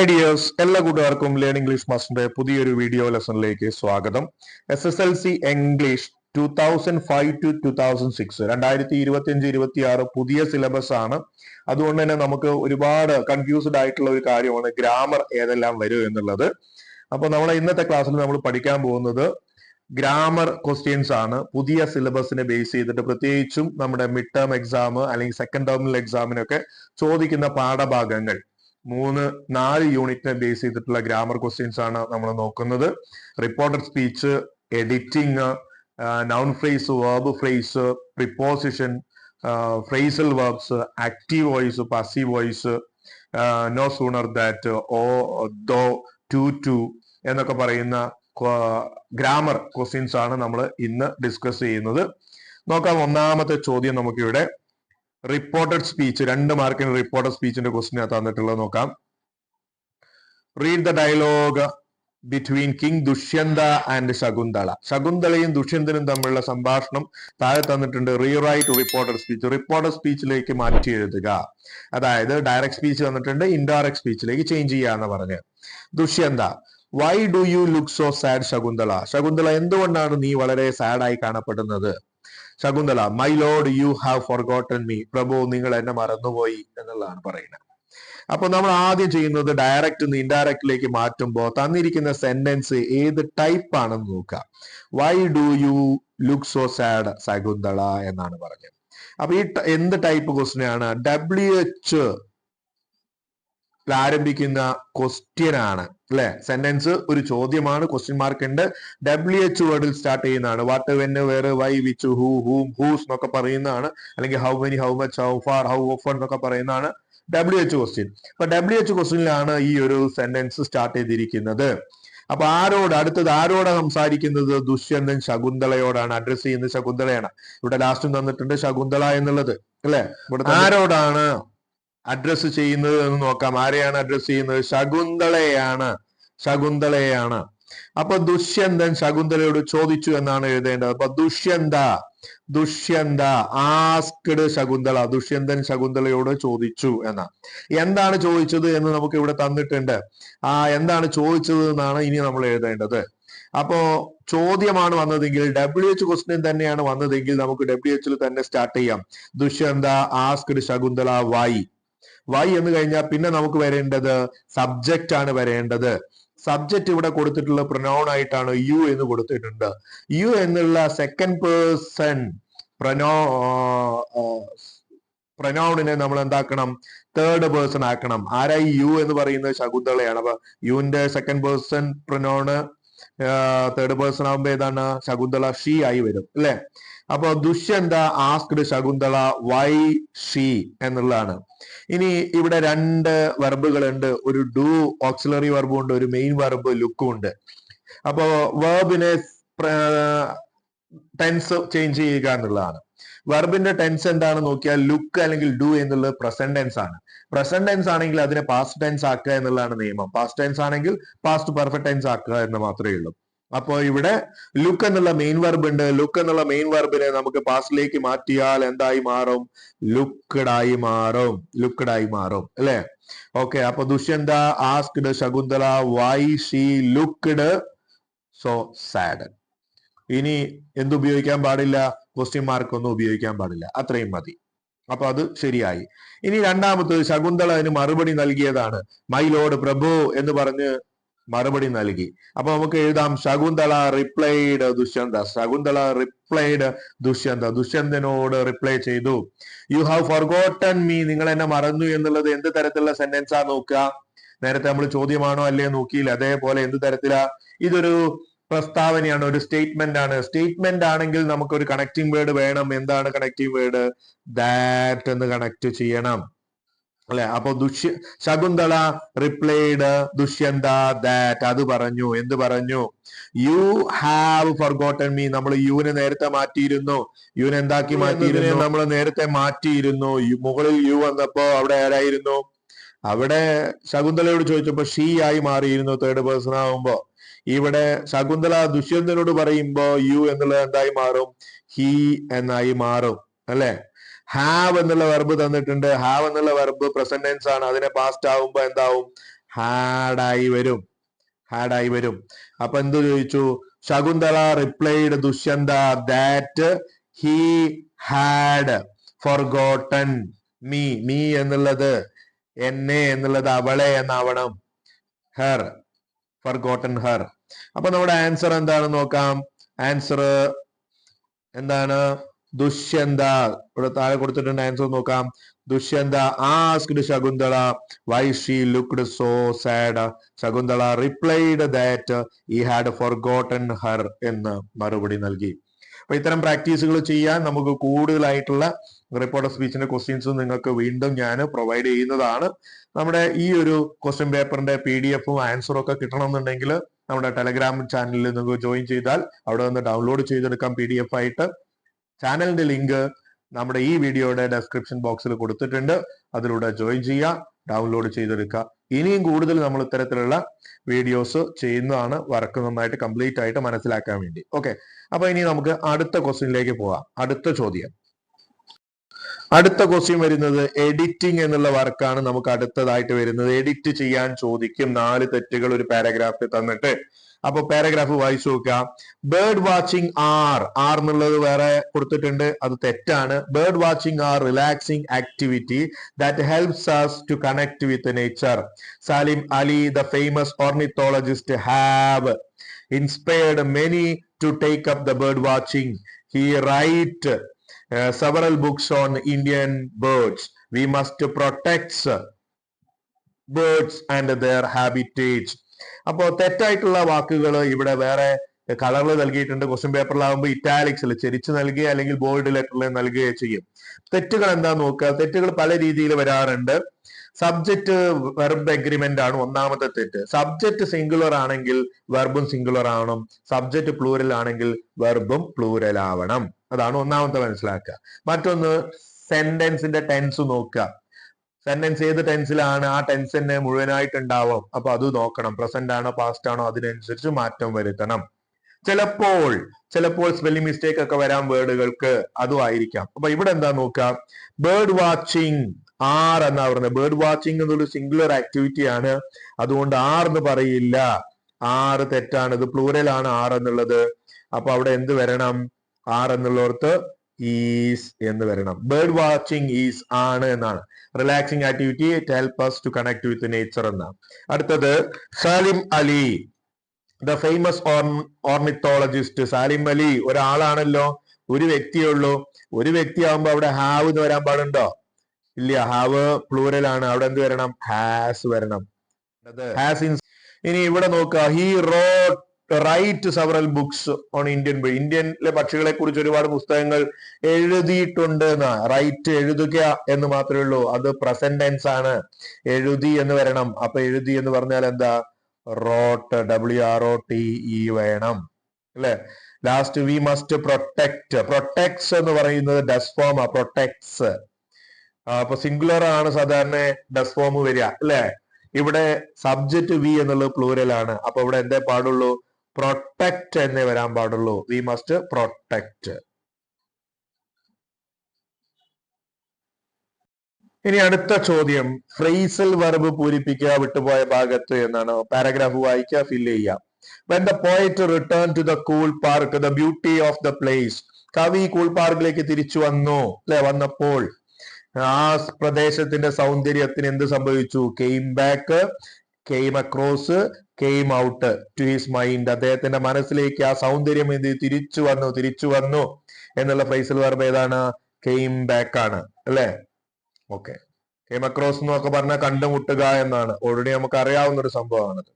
ഐഡിയേഴ്സ് എല്ലാ കൂട്ടുകാർക്കും learn English മാസ്റ്ററിന്റെ പുതിയൊരു വീഡിയോ ലെസണിലേക്ക് സ്വാഗതം. S S L C English two thousand five to two thousand six രണ്ടായിരത്തി ഇരുപത്തി അഞ്ച് ഇരുപത്തി ആറ് പുതിയ സിലബസ് ആണ്. അതുകൊണ്ട് തന്നെ നമുക്ക് ഒരുപാട് കൺഫ്യൂസ്ഡ് ആയിട്ടുള്ള ഒരു കാര്യമാണ് ഗ്രാമർ ഏതെല്ലാം വരും എന്നുള്ളത്. അപ്പൊ നമ്മൾ ഇന്നത്തെ ക്ലാസ്സിൽ നമ്മൾ പഠിക്കാൻ പോകുന്നത് ഗ്രാമർ ക്വസ്റ്റ്യൻസ് ആണ്. പുതിയ സിലബസിനെ ബേസ് ചെയ്തിട്ട് പ്രത്യേകിച്ചും നമ്മുടെ മിഡ് ടേം എക്സാം അല്ലെങ്കിൽ സെക്കൻഡ് ടേമിൽ എക്സാമിനൊക്കെ ചോദിക്കുന്ന പാഠഭാഗങ്ങൾ. മൂന്ന് നാല് യൂണിറ്റിനെ ബേസ് ചെയ്തിട്ടുള്ള ഗ്രാമർ ക്വസ്റ്റ്യൻസ് ആണ് നമ്മൾ നോക്കുന്നത്. Reported speech editing noun phrase verb phrase preposition phrasal verbs active voice passive voice no sooner that although too to എന്നൊക്കെ പറയുന്ന ഗ്രാമർ ക്വസ്റ്റ്യൻസ് ആണ് നമ്മൾ ഇന്ന് ഡിസ്കസ് ചെയ്യുന്നത്. നോക്കാം ഒന്നാമത്തെ ചോദ്യം നമുക്കിവിടെ റിപ്പോർട്ടഡ് സ്പീച്ച് രണ്ട് മാർക്കിന് റിപ്പോർട്ടഡ് സ്പീച്ചിന്റെ ക്വസ്റ്റ്യൻ തന്നിട്ടുള്ളത് നോക്കാം. Read the dialogue between king Dushyanta and Shakuntala ശകുന്തളയും ദുഷ്യന്തനും തമ്മിലുള്ള സംഭാഷണം താഴെ തന്നിട്ടുണ്ട് റീറൈറ്റ് റിപ്പോർട്ടഡ് സ്പീച്ച് റിപ്പോർട്ടഡ് സ്പീച്ചിലേക്ക് മാറ്റി എഴുതുക. അതായത് ഡയറക്ട് സ്പീച്ച് തന്നിട്ടുണ്ട് ഇൻഡയറക്ട് സ്പീച്ചിലേക്ക് ചേഞ്ച് ചെയ്യാന്ന് പറഞ്ഞ്. Dushyanta why do you look so sad Shakuntala Shakuntala എന്തുകൊണ്ടാണ് നീ വളരെ സാഡായി കാണപ്പെടുന്നത്? Shakuntala my lord you have forgotten me പ്രഭു നിങ്ങൾ എന്നെ മറന്നുപോയി എന്നുള്ളതാണ് പറയുന്നത്. അപ്പൊ നമ്മൾ ആദ്യം ചെയ്യുന്നത് ഡയറക്റ്റ് നിന്ന് ഇൻഡയറക്റ്റിലേക്ക് മാറ്റുമ്പോൾ തന്നിരിക്കുന്ന സെന്റൻസ് ഏത് ടൈപ്പ് ആണെന്ന് നോക്കുക. Why do you look so sad Shakuntala? എന്നാണ് പറഞ്ഞത്. അപ്പൊ ഈ എന്ത് ടൈപ്പ് ക്വസ്റ്റിനാണ് ഡബ്ല്യു എച്ച് ആരംഭിക്കുന്ന ക്വസ്റ്റ്യൻ ആണ് അല്ലെ? സെന്റൻസ് ഒരു ചോദ്യമാണ് ക്വസ്റ്റ്യൻ മാർക്ക് ഉണ്ട്. ഡബ്ല്യു എച്ച് വേർഡിൽ സ്റ്റാർട്ട് ചെയ്യുന്നതാണ്. What when where why which who whom whose എന്നൊക്കെ പറയുന്നതാണ്. അല്ലെങ്കിൽ how many how much how far how often എന്നൊക്കെ പറയുന്നതാണ് ഡബ്ല്യു എച്ച് ക്വസ്റ്റ്യൻ അപ്പൊ ഡബ്ല്യു എച്ച് ക്വസ്റ്റ്യനിലാണ് ഈ ഒരു സെന്റൻസ് സ്റ്റാർട്ട് ചെയ്തിരിക്കുന്നത്. അപ്പൊ ആരോട് അടുത്തത് ആരോടാണ് സംസാരിക്കുന്നത്? ദുഷ്യന്തൻ ശകുന്തളയോടാണ്. അഡ്രസ് ചെയ്യുന്നത് ശകുന്തളയാണ്. ഇവിടെ ലാസ്റ്റ് തന്നിട്ടുണ്ട് ശകുന്തള എന്നുള്ളത് അല്ലെ? ഇവിടെ ആരോടാണ് അഡ്രസ് ചെയ്യുന്നത് എന്ന് നോക്കാം. ആരെയാണ് അഡ്രസ് ചെയ്യുന്നത്? ശകുന്തളയാണ്. ശകുന്തളയാണ്. അപ്പൊ ദുഷ്യന്തൻ ശകുന്തളയോട് ചോദിച്ചു എന്നാണ് എഴുതേണ്ടത്. അപ്പൊ ദുഷ്യന്ത ദുഷ്യന്ത ആസ്ക്ഡ് ശകുന്തള ദുഷ്യന്തൻ ശകുന്തളയോട് ചോദിച്ചു എന്ന. എന്താണ് ചോദിച്ചത് എന്ന് നമുക്ക് ഇവിടെ തന്നിട്ടുണ്ട്. ആ എന്താണ് ചോദിച്ചത് എന്നാണ് ഇനി നമ്മൾ എഴുതേണ്ടത്. അപ്പോ ചോദ്യമാണ് വന്നതെങ്കിൽ ഡബ്ല്യു എച്ച് ക്വസ്റ്റ്യൻ തന്നെയാണ് വന്നതെങ്കിൽ നമുക്ക് ഡബ്ല്യു എച്ചിൽ തന്നെ സ്റ്റാർട്ട് ചെയ്യാം. Dushyanta asked Shakuntala why why എന്ന് കഴിഞ്ഞാൽ പിന്നെ നമുക്ക് വരേണ്ടത് സബ്ജക്റ്റ് ആണ് വരേണ്ടത്. സബ്ജക്റ്റ് ഇവിടെ കൊടുത്തിട്ടുള്ള പ്രൊനൗൺ ആയിട്ടാണ് യു എന്ന് കൊടുത്തിട്ടുണ്ട്. യു എന്നുള്ള സെക്കൻഡ് പേഴ്സൺ പ്രനോ പ്രനൗണിനെ നമ്മൾ എന്താക്കണം? തേർഡ് പേഴ്സൺ ആക്കണം. ആരായി യു എന്ന് പറയുന്നത് ശകുന്തളയാണ്. അപ്പൊ യുവിന്റെ second person pronoun third person ആകുമ്പോ ഏതാണ്? ശകുന്തള ഷീ ആയി വരും. അല്ലെ? അപ്പൊ Dushyanta asked Shakuntala why she എന്നുള്ളതാണ്. ഇനി ഇവിടെ രണ്ട് വെർബുകൾ ഉണ്ട് ഒരു ഡു ഓക്സിലറി വെർബും ഉണ്ട്. ഒരു മെയിൻ വെർബ് ലുക്കും ഉണ്ട്. അപ്പോ വേർബിനെ ടെൻസ് ചേഞ്ച് ചെയ്യുക എന്നുള്ളതാണ്. വെർബിന്റെ ടെൻസ് എന്താണ് നോക്കിയാൽ ലുക്ക് അല്ലെങ്കിൽ ഡു എന്നുള്ളത് പ്രസന്റ് ടെൻസ് ആണ്. പ്രസന്റ് ടെൻസ് ആണെങ്കിൽ അതിനെ പാസ്റ്റ് ടെൻസ് ആക്കുക എന്നുള്ളതാണ് നിയമം. പാസ്റ്റ് ടെൻസ് ആണെങ്കിൽ പാസ്റ്റ് പെർഫെക്റ്റ് ടെൻസ് ആക്കുക എന്ന് മാത്രമേ ഉള്ളൂ. അപ്പോ ഇവിടെ ലുക്ക് എന്നുള്ള മെയിൻ വെർബ് ഉണ്ട്. ലുക്ക് എന്നുള്ള മെയിൻ വെർബിനെ നമുക്ക് പാസ്റ്റിലേക്ക് മാറ്റിയാൽ എന്തായി മാറും? ലുക്ക്ഡ് ആയി മാറും. ലുക്ക്ഡ് ആയി മാറും. അല്ലെ? ഓക്കെ അപ്പൊ Dushyanta asked Shakuntala why she looked so sad ഇനി എന്തുപയോഗിക്കാൻ പാടില്ല? ക്വസ്റ്റ്യൻ മാർക്ക് ഒന്നും ഉപയോഗിക്കാൻ പാടില്ല. അത്രയും മതി. അപ്പൊ അത് ശരിയായി. ഇനി രണ്ടാമത്തത് ശകുന്തള അതിന് മറുപടി നൽകിയതാണ്. മൈ ലോഡ് പ്രഭു എന്ന് പറഞ്ഞ് മറുപടി നൽകി. അപ്പൊ നമുക്ക് എഴുതാം. ശകുന്തള റിപ്ലൈഡ് ദുഷ്യന്ത. ശകുന്തള റിപ്ലൈഡ് ദുഷ്യന്ത. ദുഷ്യന്തനോട് റിപ്ലൈ ചെയ്തു. യു ഹാവ് ഫോർഗോട്ടൺ മീ നിങ്ങൾ എന്നെ മറന്നു എന്നുള്ളത് എന്ത് തരത്തിലുള്ള സെന്റൻസാ നോക്കുക? നേരത്തെ നമ്മൾ ചോദ്യമാണോ അല്ലേ നോക്കിയില്ല. അതേപോലെ എന്ത് തരത്തിലാ? ഇതൊരു പ്രസ്താവനയാണ് ഒരു സ്റ്റേറ്റ്മെന്റ് ആണ്. സ്റ്റേറ്റ്മെന്റ് ആണെങ്കിൽ നമുക്ക് ഒരു കണക്റ്റിംഗ് വേർഡ് വേണം. എന്താണ് കണക്റ്റിംഗ് വേർഡ് ദാറ്റ് എന്ന് കണക്ട് ചെയ്യണം. അല്ലെ? അപ്പൊ ദുഷ്യ ശകുന്തള റിപ്ലൈഡ് ദുഷ്യന്ത ദാറ്റ് അത് പറഞ്ഞു. എന്ത് പറഞ്ഞു? യു ഹാവ് ഫർഗോട്ടൺ മീ നമ്മൾ യുവിനെ നേരത്തെ മാറ്റിയിരുന്നു. യുവിനെ എന്താക്കി മാറ്റിയിരുന്നു? നമ്മൾ നേരത്തെ മാറ്റിയിരുന്നു. മുകളിൽ യു വന്നപ്പോ അവിടെ ആരായിരുന്നു? അവിടെ ശകുന്തളയോട് ചോദിച്ചപ്പോ ഷീ ആയി മാറിയിരുന്നു തേർഡ് പേഴ്സൺ ആവുമ്പോ. ഇവിടെ ശകുന്തള ദുഷ്യന്തനോട് പറയുമ്പോ യു എന്നുള്ളത് എന്തായി മാറും? ഹീ എന്നായി മാറും. അല്ലെ? ഹാവ് എന്നുള്ള വെർബ് തന്നിട്ടുണ്ട്. ഹാവ് എന്നുള്ള വെർബ് പ്രസന്റ് ടെൻസ് ആണ്. അതിനെ പാസ്റ്റ് ആവുമ്പോ എന്താവും? ഹാഡായി വരും. ഹാഡായി വരും. അപ്പൊ എന്ത് ചോദിച്ചു? Shakuntala replied Dushyanta that he had forgotten me me എന്നുള്ളത് എന്നെ എന്നുള്ളത് അവളെ എന്നാവണം. ഹെർ ഫർഗോട്ടൺ ഹെർ അപ്പൊ നമ്മുടെ ആൻസർ എന്താണ് നോക്കാം. ആൻസർ എന്താണ്? ദുഷ്യന്ത. ഇവിടെ താഴെ കൊടുത്തിട്ടുണ്ട് ആൻസർ നോക്കാം. Dushyanta asked Shakuntala why she looked so sad Shakuntala replied that he had forgotten her എന്ന് മറുപടി നൽകി. അപ്പൊ ഇത്തരം പ്രാക്ടീസുകൾ ചെയ്യാൻ നമുക്ക് കൂടുതലായിട്ടുള്ള റിപ്പോർട്ടർ സ്പീച്ചിന്റെ ക്വസ്റ്റ്യൻസ് നിങ്ങൾക്ക് വീണ്ടും ഞാൻ പ്രൊവൈഡ് ചെയ്യുന്നതാണ്. നമ്മുടെ ഈ ഒരു ക്വസ്റ്റ്യൻ പേപ്പറിന്റെ പി ഡി എഫും ആൻസറും ഒക്കെ കിട്ടണമെന്നുണ്ടെങ്കിൽ നമ്മുടെ ടെലഗ്രാം ചാനലിൽ നിങ്ങൾക്ക് ജോയിൻ ചെയ്താൽ അവിടെ നിന്ന് ഡൗൺലോഡ് ചെയ്തെടുക്കാം പി ഡി എഫ് ആയിട്ട്. ചാനലിന്റെ ലിങ്ക് നമ്മുടെ ഈ വീഡിയോയുടെ ഡെസ്ക്രിപ്ഷൻ ബോക്സിൽ കൊടുത്തിട്ടുണ്ട്. അതിലൂടെ ജോയിൻ ചെയ്യുക ഡൗൺലോഡ് ചെയ്തെടുക്കുക. ഇനിയും കൂടുതൽ നമ്മൾ ഇത്തരത്തിലുള്ള വീഡിയോസ് ചെയ്യുന്നതാണ് വർക്ക് നന്നായിട്ട് കംപ്ലീറ്റ് ആയിട്ട് മനസ്സിലാക്കാൻ വേണ്ടി. ഓക്കെ അപ്പൊ ഇനി നമുക്ക് അടുത്ത ക്വസ്റ്റ്യനിലേക്ക് പോവാം അടുത്ത ചോദ്യം. അടുത്ത ക്വസ്റ്റ്യൻ വരുന്നത് എഡിറ്റിംഗ് എന്നുള്ള വർക്കാണ് നമുക്ക് അടുത്തതായിട്ട് വരുന്നത്. എഡിറ്റ് ചെയ്യാൻ ചോദിക്കും. നാല് തെറ്റുകൾ ഒരു പാരഗ്രാഫിൽ തന്നിട്ട് അപ്പൊ പാരഗ്രാഫ് വായിച്ചു നോക്കുക. ബേർഡ് വാച്ചിങ് ആർ ആർ എന്നുള്ളത് വേറെ കൊടുത്തിട്ടുണ്ട്. അത് തെറ്റാണ്. Bird watching are relaxing activity that helps us to connect with nature Salim Ali the famous ornithologist have inspired many to take up the bird watching he write several books on Indian birds we must protects birds and their habitats. അപ്പോ തെറ്റായിട്ടുള്ള വാക്കുകൾ ഇവിടെ വേറെ കളറിൽ നൽകിയിട്ടുണ്ട്. Question പേപ്പറിലാകുമ്പോൾ ഇറ്റാലിക്സിൽ ചെരിച്ച് നൽകുക അല്ലെങ്കിൽ ബോൾഡ് ലെറ്ററിൽ നൽകുകയോ ചെയ്യും. തെറ്റുകൾ എന്താ നോക്കുക. തെറ്റുകൾ പല രീതിയിൽ വരാറുണ്ട്. സബ്ജക്റ്റ് വെർബ് അഗ്രിമെന്റ് ആണ് ഒന്നാമത്തെ തെറ്റ്. സബ്ജക്റ്റ് സിംഗുലർ ആണെങ്കിൽ വെർബും സിംഗുലർ ആവണം. സബ്ജക്റ്റ് പ്ലൂരൽ ആണെങ്കിൽ വെർബും പ്ലൂരൽ ആവണം. അതാണ് ഒന്നാമത്തെ മനസ്സിലാക്കുക. മറ്റൊന്ന് സെന്റൻസിന്റെ ടെൻസ് നോക്കുക. സെന്റൻസ് ഏത് ടെൻസിലാണ് ആ ടെൻസ് തന്നെ മുഴുവനായിട്ട് ഉണ്ടാവും അപ്പൊ അത് നോക്കണം. പ്രസന്റ് ആണോ പാസ്റ്റ് ആണോ അതിനനുസരിച്ച് മാറ്റം വരുത്തണം. ചിലപ്പോൾ ചിലപ്പോൾ സ്പെല്ലിംഗ് മിസ്റ്റേക്ക് ഒക്കെ വരാൻ വേർഡുകൾക്ക് അതും ആയിരിക്കാം. അപ്പൊ ഇവിടെ എന്താ നോക്കുക? ബേർഡ് വാച്ചിങ് ആർ എന്നാ പറയുന്നത്. ബേർഡ് വാച്ചിങ് എന്നുള്ള സിംഗുലർ ആക്ടിവിറ്റി ആണ്. അതുകൊണ്ട് ആർ എന്ന് പറയില്ല. ആറ് തെറ്റാണ്. ഇത് പ്ലൂരൽ ആണ് ആർ എന്നുള്ളത്. അപ്പൊ അവിടെ എന്ത് വരണം? ആർ എന്നുള്ളവർക്ക് ഈസ് എന്ന് വരണം. ബേർഡ് വാച്ചിങ് ഈസ് ആണ് എന്നാണ്. Relaxing activity it help us to connect with nature എന്നാണ്. അടുത്തത് Salim Ali the famous ornithologist Salim Ali ഒരാളാണല്ലോ. ഒരു വ്യക്തിയേ ഉള്ളൂ. ഒരു വ്യക്തിയാവുമ്പോ അവിടെ ഹാവ് എന്ന് വരാൻ പാടുണ്ടോ? ഇല്ല. ഹാവ് പ്ലൂരൽ ആണ്. അവിടെ എന്ത് വരണം? ഹാസ് വരണം. ഹാസ് ഇൻ ഇനി ഇവിടെ നോക്കുക. He wrote write several books on Indian ഇന്ത്യനിലെ പക്ഷികളെ കുറിച്ച് ഒരുപാട് പുസ്തകങ്ങൾ എഴുതിയിട്ടുണ്ട് എന്ന് റൈറ്റ് എഴുതുക എന്ന് മാത്രമേ ഉള്ളൂ. അത് പ്രസന്റ് ടെൻസ് ആണ്. എഴുതി എന്ന് വരണം. അപ്പൊ എഴുതി എന്ന് പറഞ്ഞാൽ എന്താ? Rote W R O T E വേണം. അല്ലെ? Last we must protect protects എന്ന് പറയുന്നത് ഡസ് ഫോം ആ. പ്രൊട്ടക്ട്സ് അപ്പൊ സിംഗുലർ ആണ് സാധാരണ ഡസ് ഫോം വരിക. അല്ലെ? ഇവിടെ സബ്ജക്ട് വി എന്നുള്ളത് പ്ലൂരൽ ആണ്. അപ്പൊ ഇവിടെ എന്തേ പാടുള്ളൂ? പ്രൊട്ടക്ട് എന്നേ വരാൻ പാടുള്ളൂ. വി മസ്റ്റ് പ്രൊട്ടക്ട് ഇനി അടുത്ത ചോദ്യം. ഫ്രേസൽ വെർബ് പൂരിപ്പിക്കുക വിട്ടുപോയ ഭാഗത്ത് എന്നാണ് പാരഗ്രാഫ് വായിക്കുക ഫില്ല് ചെയ്യുക. When the poet return to the Coole Park the beauty of the place കവി കൂൾ പാർക്കിലേക്ക് തിരിച്ചു വന്നു അല്ലെ? വന്നപ്പോൾ ആ പ്രദേശത്തിന്റെ സൗന്ദര്യത്തിന് എന്ത് സംഭവിച്ചു? Came back came across came out to his mind അദ്ദേഹത്തിന്റെ മനസ്സിലേക്ക് ആ സൗന്ദര്യം എന്ത് തിരിച്ചു വന്നു തിരിച്ചു വന്നു എന്നുള്ള ഫ്രൈസൽ വെർബ് ഏതാണ്? കെയിം ബാക്ക് ആണ്. അല്ലെ? ഓക്കെ കെയിം അക്രോസ് എന്നൊക്കെ പറഞ്ഞാൽ കണ്ടുമുട്ടുക എന്നാണ്. ഓൾറെഡി നമുക്ക് അറിയാവുന്ന ഒരു സംഭവമാണത്.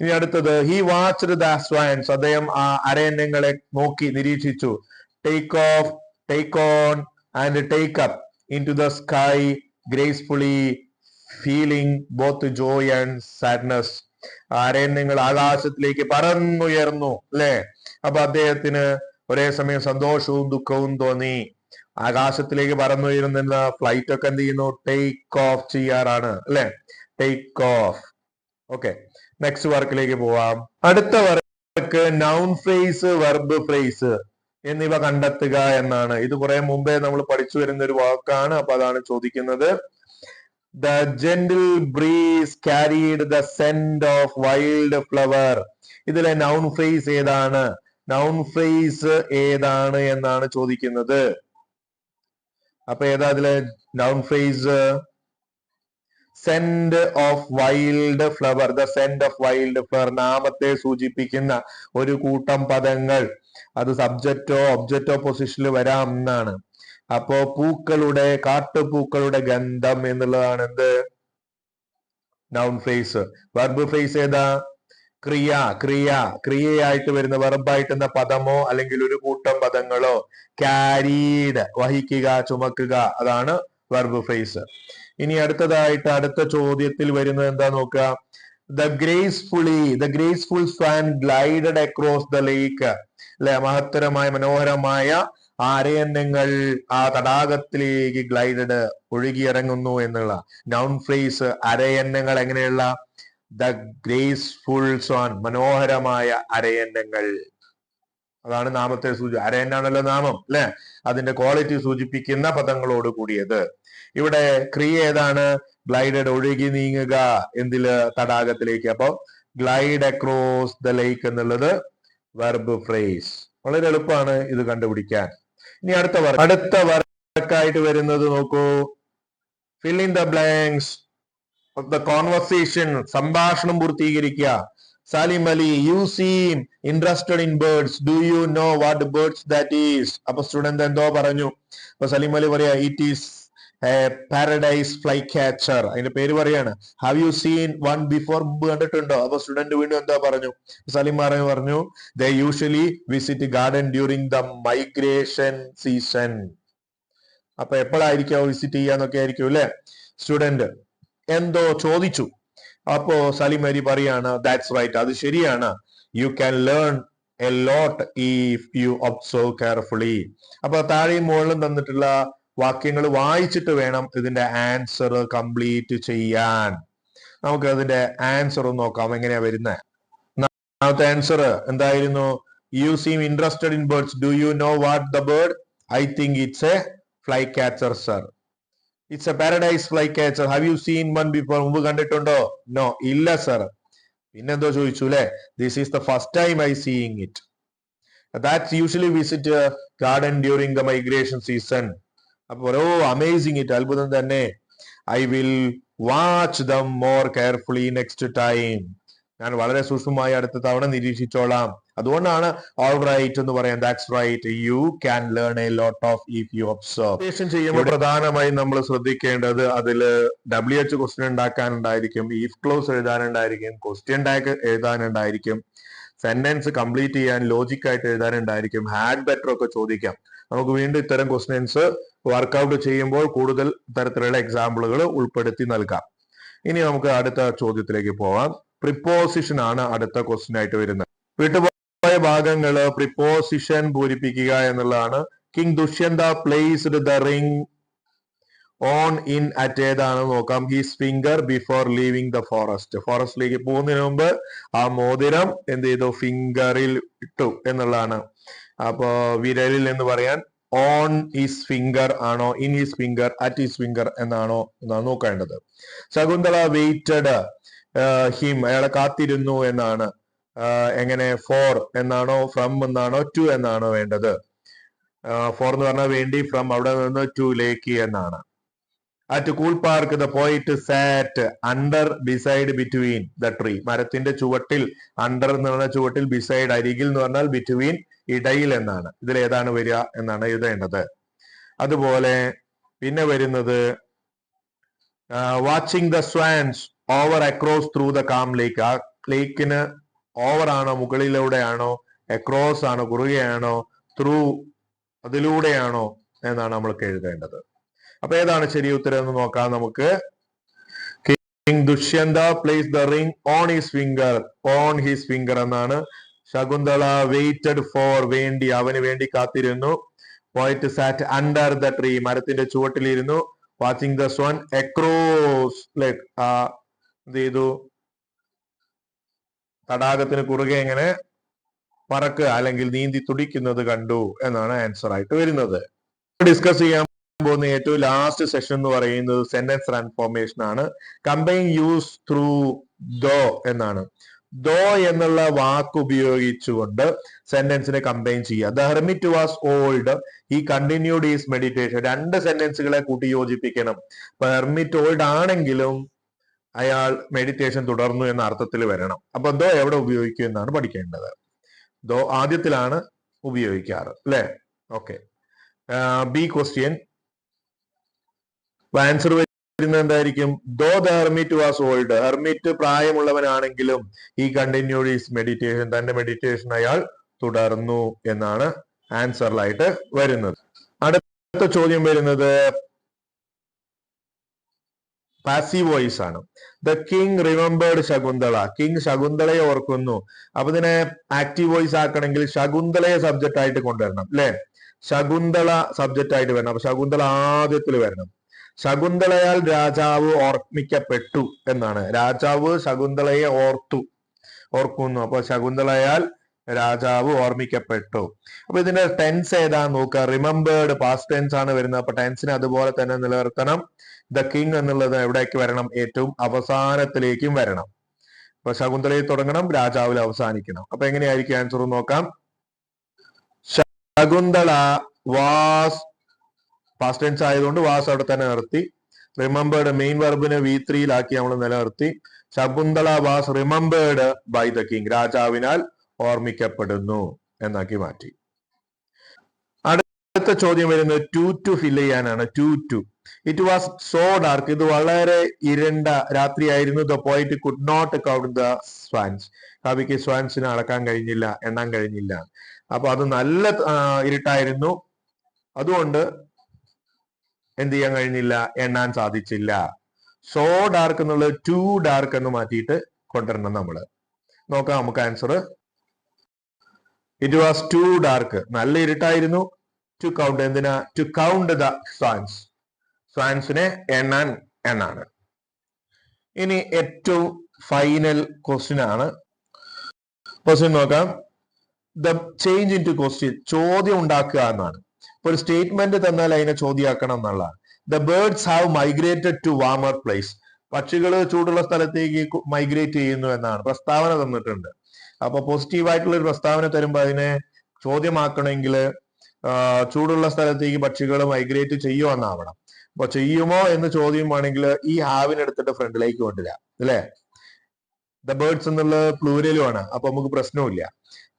ഇനി അടുത്തത് ഹി വാച്ച്ഡ് ദ സ്വാൻസ് അദ്ദേഹം ആ അരയന്യങ്ങളെ നോക്കി നിരീക്ഷിച്ചു. Take off take on and take up into the sky gracefully feeling both joy and sadness അരയന്നങ്ങൾ ആകാശത്തിലേക്ക് പറന്നുയർന്നു അല്ലെ? അപ്പൊ അദ്ദേഹത്തിന് ഒരേ സമയം സന്തോഷവും ദുഃഖവും തോന്നി. ആകാശത്തിലേക്ക് പറന്നുയരുന്ന ഫ്ലൈറ്റ് ഒക്കെ എന്ത് ചെയ്യുന്നു? ടേക്ക് ഓഫ് ചെയ്യാറാണ് അല്ലെ? ടേക്ക് ഓഫ് ഓക്കെ നെക്സ്റ്റ് വർക്കിലേക്ക് പോവാം. അടുത്ത work noun phrase verb phrase എന്നിവ കണ്ടെത്തുക എന്നാണ്. ഇത് കുറെ മുമ്പേ നമ്മൾ പഠിച്ചു വരുന്ന ഒരു വാക്കാണ് അപ്പൊ അതാണ് ചോദിക്കുന്നത്. The gentle breeze carried the scent of wild flower. ഇതിലെ നൗൺ ഫ്രേസ് ഏതാണ്? നൗൺ ഫ്രേസ് ഏതാണ് എന്നാണ് ചോദിക്കുന്നത്. അപ്പൊ ഏതാ അതിലെ noun phrase scent of wild flower the scent of wild flower നാമത്തെ സൂചിപ്പിക്കുന്ന ഒരു കൂട്ടം പദങ്ങൾ. അത് സബ്ജക്റ്റോ ഒബ്ജക്റ്റോ പൊസിഷനിൽ വരാം എന്നാണ്. അപ്പോ പൂക്കളുടെ കാട്ടുപൂക്കളുടെ ഗന്ധം എന്നുള്ളതാണ് എന്ത്? നൗൺ ഫേസ് വെർബ് ഫേസ് ഏതാ? ക്രിയ ക്രിയ. ക്രിയയായിട്ട് വരുന്ന വെർബായിട്ടുന്ന പദമോ അല്ലെങ്കിൽ ഒരു കൂട്ടം പദങ്ങളോ. ക്യാരീഡ് വഹിക്കുക ചുമക്കുക. അതാണ് വെർബ് ഫേസ് ഇനി അടുത്തതായിട്ട് അടുത്ത ചോദ്യത്തിൽ വരുന്നത് എന്താ നോക്കുക? The gracefully the graceful swan glided across the lake അല്ലെ? മഹത്തരമായ മനോഹരമായ ആരയന്നങ്ങൾ ആ തടാകത്തിലേക്ക് ഗ്ലൈഡഡ് ഒഴുകിയിറങ്ങുന്നു എന്നുള്ള നൗൺ ഫ്രേസ് അരയന്നങ്ങൾ എങ്ങനെയുള്ള? ദ ഗ്രേസ്ഫുൾ സോൺ മനോഹരമായ അരയന്നങ്ങൾ അതാണ് നാമത്തെ സൂചി അരയന്നാണല്ലോ നാമം അല്ലെ? അതിന്റെ ക്വാളിറ്റി സൂചിപ്പിക്കുന്ന പദങ്ങളോട് കൂടിയത്. ഇവിടെ ക്രിയ ഏതാണ്? ഗ്ലൈഡഡ് ഒഴുകി നീങ്ങുക എന്തിൽ? തടാകത്തിലേക്ക്. അപ്പൊ ഗ്ലൈഡ് അക്രോസ് ദ ലേക്ക് എന്നുള്ളത് വെർബ് ഫ്രേസ് വളരെ എളുപ്പമാണ് ഇത് കണ്ടുപിടിക്കാൻ. ഇനി അടുത്ത വർക്ക് അടുത്ത വർക്കായിട്ട് വരുന്നത് നോക്കൂ. Fill in the blanks the conversation സംഭാഷണം പൂർത്തീകരിക്കുക. Salim Ali you seem interested in birds do you know what birds that is അപ്പൊ സ്റ്റുഡന്റ് എന്തോ പറഞ്ഞു. അപ്പൊ സലീം അലി പറയാ it is paradise fly catcher അതിന്റെ പേര് പറയാണ്. Have you seen one before മുമ്പ് കണ്ടിട്ടുണ്ടോ? അപ്പൊ സ്റ്റുഡന്റ് വീണ്ടും എന്താ പറഞ്ഞു? സലിം പറഞ്ഞു പറഞ്ഞു. The usually visit garden during the migration season അപ്പൊ എപ്പോഴായിരിക്കും വിസിറ്റ് ചെയ്യാന്നൊക്കെ ആയിരിക്കും അല്ലെ സ്റ്റുഡന്റ് എന്തോ ചോദിച്ചു. അപ്പോ സലിം അരി പറയാണ് ദാറ്റ്സ് റൈറ്റ് അത് ശരിയാണ്. You can learn a lot if you observe carefully അപ്പൊ താഴെയും മുകളിലും തന്നിട്ടുള്ള വാക്യങ്ങൾ വായിച്ചിട്ട് വേണം ഇതിന്റെ ആൻസർ കംപ്ലീറ്റ് ചെയ്യാൻ. നമുക്ക് അതിന്റെ ആൻസർ ഒന്ന് നോക്കാം എങ്ങനെയാ വരുന്നത് ഒന്നാമത്തെ ആൻസർ എന്തായിരുന്നു? You seem interested in birds do you know what the bird I think it's a flycatcher sir it's a paradise flycatcher have you seen one before മുമ്പ് കണ്ടിട്ടുണ്ടോ? നോ ഇല്ല സർ പിന്നെന്തോ ചോദിച്ചു അല്ലെ this is the first time I seeing it that's usually visit garden during the migration season അപ്പൊ oh amazing it അത്ഭുതം തന്നെ. I will watch them more carefully next time ഞാൻ വളരെ സൂക്ഷ്മമായി അടുത്ത തവണ നിരീക്ഷിച്ചോളാം. അതുകൊണ്ടാണ് ഓൾ റൈറ്റ് എന്ന് പറയാം that's right you can learn a lot of if you observe ചെയ്യുമ്പോൾ പ്രധാനമായും നമ്മൾ ശ്രദ്ധിക്കേണ്ടത് അതിൽ ഡബ്ല്യു എച്ച് ക്വസ്റ്റ്യൻ ഉണ്ടാക്കാനുണ്ടായിരിക്കും. ഇഫ് ക്ലോസ് എഴുതാനുണ്ടായിരിക്കും. ക്വസ്റ്റ്യൻ ടാഗ് എഴുതാനുണ്ടായിരിക്കും. സെന്റൻസ് കംപ്ലീറ്റ് ചെയ്യാൻ ലോജിക്കായിട്ട് എഴുതാനുണ്ടായിരിക്കും. ഹാഡ് ബെറ്റർ ഒക്കെ ചോദിക്കാം. നമുക്ക് വീണ്ടും ഇത്തരം ക്വസ്റ്റ്യൻസ് വർക്കൗട്ട് ചെയ്യുമ്പോൾ കൂടുതൽ തരത്തിലുള്ള എക്സാമ്പിളുകൾ ഉൾപ്പെടുത്തി നൽകാം. ഇനി നമുക്ക് അടുത്ത ചോദ്യത്തിലേക്ക് പോവാം. പ്രിപ്പോസിഷൻ ആണ് അടുത്ത ക്വസ്റ്റ്യൻ ആയിട്ട് വരുന്നത്. വിട്ടുപോയ ഭാഗങ്ങൾ പ്രിപ്പോസിഷൻ പൂരിപ്പിക്കുക എന്നുള്ളതാണ്. King Dushyanta placed the ring on in at ഏതാണ് നോക്കാം. His finger before leaving the forest ഫോറസ്റ്റിലേക്ക് പോകുന്നതിന് മുമ്പ് ആ മോതിരം എന്ത് ചെയ്തു? ഫിംഗറിൽ ഇട്ടു എന്നുള്ളതാണ്. അപ്പോ വിരലിൽ എന്ന് പറയാൻ ഓൺ ഹിസ് ഫിംഗർ ആണോ in his finger at his finger എന്നാണോ എന്നാണ് നോക്കേണ്ടത്. ശകുന്തള വെയിറ്റഡ് ഹിം അയാളെ കാത്തിരുന്നു എന്നാണ് എങ്ങനെ ഫോർ എന്നാണോ ഫ്രം എന്നാണോ ടു എന്നാണോ വേണ്ടത്. ഫോർ എന്ന് പറഞ്ഞാൽ വേണ്ടി ഫ്രം അവിടെ നിന്ന് ടു ലേക്ക് എന്നാണ്. At Coole park the point sat under beside between the tree മരത്തിന്റെ ചുവട്ടിൽ അണ്ടർ എന്ന് പറഞ്ഞ ചുവട്ടിൽ ബിസൈഡ് അരികിൽ എന്ന് പറഞ്ഞാൽ ബിറ്റ്വീൻ ഇടയിൽ എന്നാണ്. ഇതിൽ ഏതാണ് വരിക എന്നാണ് എഴുതേണ്ടത്. അതുപോലെ പിന്നെ വരുന്നത് watching the swans over across through the calm lake ആ ലേക്കിന് ഓവർ ആണോ മുകളിലൂടെയാണോ അക്രോസ് ആണോ കുറുകയാണോ ത്രൂ അതിലൂടെയാണോ എന്നാണ് നമ്മൾ എഴുതേണ്ടത്. അപ്പൊ ഏതാണ് ശരി ഉത്തരം എന്ന് നോക്കാം നമുക്ക്. King Dushyanta place the ring on his finger on his finger എന്നാണ്. ശകുന്തള വെയിറ്റഡ് ഫോർ വേണ്ടി അവന് വേണ്ടി കാത്തിരുന്നു. പോയിട്ട് സാറ്റ് അണ്ടർ ദ ട്രീ മരത്തിന്റെ ചുവട്ടിലിരുന്നു. Watching the swan across lake ആ എന്ത് ചെയ്തു? തടാകത്തിന് കുറുകെ എങ്ങനെ പറക്കുക അല്ലെങ്കിൽ നീന്തി തുടിക്കുന്നത് കണ്ടു എന്നാണ് ആൻസർ ആയിട്ട് വരുന്നത്. ഡിസ്കസ് ചെയ്യാൻ പോകുന്ന ഏറ്റവും ലാസ്റ്റ് സെഷൻ എന്ന് പറയുന്നത് സെന്റൻസ് ട്രാൻസ്ഫോർമേഷൻ ആണ്. കമ്പൈൻ യൂസ് ത്രൂ ദോ എന്നാണ്. ദോ എന്നുള്ള വാക്ക് ഉപയോഗിച്ചുകൊണ്ട് സെന്റൻസിനെ കമ്പൈൻ ചെയ്യുക. The hermit was old he continued his meditation രണ്ട് സെന്റൻസുകളെ കൂട്ടി യോജിപ്പിക്കണം. അപ്പൊ ഹെർമിറ്റ് ഓൾഡ് ആണെങ്കിലും അയാൾ മെഡിറ്റേഷൻ തുടർന്നു എന്ന അർത്ഥത്തിൽ വരണം. അപ്പൊ ദോ എവിടെ ഉപയോഗിക്കും എന്നാണ് പഠിക്കേണ്ടത്. ദോ ആദ്യത്തിലാണ് ഉപയോഗിക്കാറ്. അല്ലെ? ഓക്കെ ബി ക്വസ്റ്റ്യൻ ആൻസർ വരുന്നത് എന്തായിരിക്കും? Though the hermit was old hermit പ്രായമുള്ളവനാണെങ്കിലും ഈ കണ്ടിന്യൂഡ് ഈസ് മെഡിറ്റേഷൻ തന്റെ മെഡിറ്റേഷൻ അയാൾ തുടർന്നു എന്നാണ് ആൻസറിലായിട്ട് വരുന്നത്. അടുത്ത ചോദ്യം വരുന്നത് പാസീവ് വോയിസ് ആണ്. The king remembered Shakuntala. King ശകുന്തളയെ ഓർക്കുന്നു. അപ്പൊ ഇതിനെ ആക്റ്റീവ് വോയിസ് ആക്കണമെങ്കിൽ ശകുന്തളയെ സബ്ജക്റ്റ് ആയിട്ട് കൊണ്ടുവരണം അല്ലെ ശകുന്തള സബ്ജക്റ്റ് ആയിട്ട് വരണം. അപ്പൊ ശകുന്തള ആദ്യത്തിൽ വരണം. ശകുന്തളയാൽ രാജാവ് ഓർമ്മിക്കപ്പെട്ടു എന്നാണ്. രാജാവ് ശകുന്തളയെ ഓർത്തു ഓർക്കുന്നു. അപ്പൊ ശകുന്തളയാൽ രാജാവ് ഓർമ്മിക്കപ്പെട്ടു. അപ്പൊ ഇതിന്റെ ടെൻസ് ഏതാ നോക്കുക. റിമംബേർഡ് പാസ്റ്റ് ടെൻസ് ആണ് വരുന്നത്. അപ്പൊ ടെൻസിനെ അതുപോലെ തന്നെ നിലനിർത്തണം. ദ കിങ് എന്നുള്ളത് എവിടേക്ക് വരണം? ഏറ്റവും അവസാനത്തിലേക്കും വരണം. അപ്പൊ ശകുന്തളയിൽ തുടങ്ങണം രാജാവിൽ അവസാനിക്കണം. അപ്പൊ എങ്ങനെയായിരിക്കും ആൻസർ നോക്കാം. ശകുന്തള വാസ് പാസ്റ്റ് ടെൻസ് ആയതുകൊണ്ട് വാസ് അവിടെ തന്നെ നിർത്തി. റിമംബേർഡ് മെയിൻ വെർബിനെ വി ത്രീയിലാക്കി നമ്മൾ നിലനിർത്തി. Shakuntala was remembered by the king രാജാവിനാൽ ഓർമ്മിക്കപ്പെടുന്നു എന്നാക്കി മാറ്റി. അടുത്ത ചോദ്യം വരുന്നത് ടു ടു ഫിൽ ചെയ്യാനാണ്. Too to it was so dark ഇത് വളരെ ഇരുണ്ട രാത്രിയായിരുന്നു. The point could not count the swans കവിക്ക് സ്വാൻസിനെ അളക്കാൻ കഴിഞ്ഞില്ല എണ്ണാൻ കഴിഞ്ഞില്ല. അപ്പൊ അത് നല്ല ഇരുട്ടായിരുന്നു. അതുകൊണ്ട് എന്ത് ചെയ്യാൻ കഴിഞ്ഞില്ല? എണ്ണാൻ സാധിച്ചില്ല. സോ ഡാർക്ക് എന്നുള്ളത് ടു ഡാർക്ക് എന്ന് മാറ്റിയിട്ട് കൊണ്ടുവരണം നമ്മൾ നോക്കാം നമുക്ക് answer it was too dark നല്ല ഇരുട്ടായിരുന്നു. ടു കൗണ്ട് എന്തിനാ? ടു കൗണ്ട് ദ സ്വാൻസ് സ്വാൻസിനെ എണ്ണാൻ എന്നാണ്. ഇനി ഏറ്റവും ഫൈനൽ ക്വസ്റ്റ്യൻ ആണ്. ക്വസ്റ്റ്യൻ നോക്കാം. The change into question ചോദ്യം ഉണ്ടാക്കുക എന്നാണ്. ഒരു സ്റ്റേറ്റ്മെന്റ് തന്നാൽ അതിനെ ചോദ്യമാക്കണം എന്നുള്ളതാണ്. The birds have migrated to warmer place പക്ഷികൾ ചൂടുള്ള സ്ഥലത്തേക്ക് മൈഗ്രേറ്റ് ചെയ്യുന്നു എന്നാണ് പ്രസ്താവന തന്നിട്ടുണ്ട്. അപ്പൊ പോസിറ്റീവ് ആയിട്ടുള്ള ഒരു പ്രസ്താവന തരുമ്പോൾ അതിനെ ചോദ്യമാക്കണമെങ്കിൽ ചൂടുള്ള സ്ഥലത്തേക്ക് പക്ഷികൾ മൈഗ്രേറ്റ് ചെയ്യുമോ എന്നാവണം. അപ്പൊ ചെയ്യുമോ എന്ന് ചോദ്യം ചോദ്യമാണെങ്കിൽ ഈ ഹാവിനെ എടുത്തിട്ട് ഫ്രണ്ടിലേക്ക് കൊണ്ടുവരാം. അല്ലേ? ദ ബേർഡ്സ് എന്നുള്ള പ്ലൂരലുമാണ് അപ്പൊ നമുക്ക് പ്രശ്നമില്ല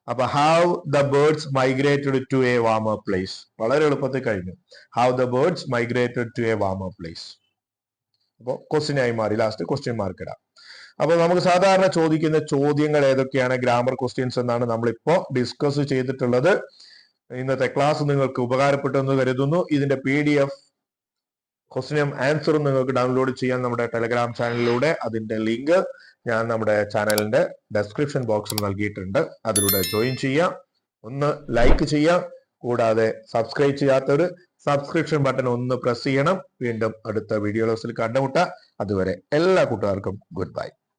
അപ്പൊ how the birds migrated to a warmer place വളരെ എളുപ്പത്തിൽ കഴിഞ്ഞു. How the birds migrated to a warmer place അപ്പോൾ ക്വസ്റ്റ്യൻ ആയി മാറി. ലാസ്റ്റ് ക്വസ്റ്റ്യൻ മാർക്ക് ഇടാം. അപ്പൊ നമുക്ക് സാധാരണ ചോദിക്കുന്ന ചോദ്യങ്ങൾ ഏതൊക്കെയാണ്? ഗ്രാമർ ക്വസ്റ്റ്യൻസ് എന്നാണ് നമ്മളിപ്പോ ഡിസ്കസ് ചെയ്തിട്ടുള്ളത്. ഇന്നത്തെ ക്ലാസ് നിങ്ങൾക്ക് ഉപകാരപ്പെട്ടെന്ന് കരുതുന്നു. ഇതിന്റെ പി ഡി എഫ് ക്വസ്റ്റ്യനും ആൻസറും നിങ്ങൾക്ക് ഡൗൺലോഡ് ചെയ്യാൻ നമ്മുടെ ടെലഗ്രാം ചാനലിലൂടെ അതിന്റെ ലിങ്ക് ഞാൻ നമ്മുടെ ചാനലിന്റെ ഡെസ്ക്രിപ്ഷൻ ബോക്സിൽ നൽകിയിട്ടുണ്ട്. അതിലൂടെ ജോയിൻ ചെയ്യാം ഒന്ന് ലൈക്ക് ചെയ്യാം കൂടാതെ സബ്സ്ക്രൈബ് ചെയ്യാത്തവർ സബ്സ്ക്രിപ്ഷൻ ബട്ടൺ ഒന്ന് പ്രസ് ചെയ്യണം. വീണ്ടും അടുത്ത വീഡിയോസിൽ കണ്ടുമുട്ടാം അതുവരെ എല്ലാ കൂട്ടുകാർക്കും ഗുഡ് ബൈ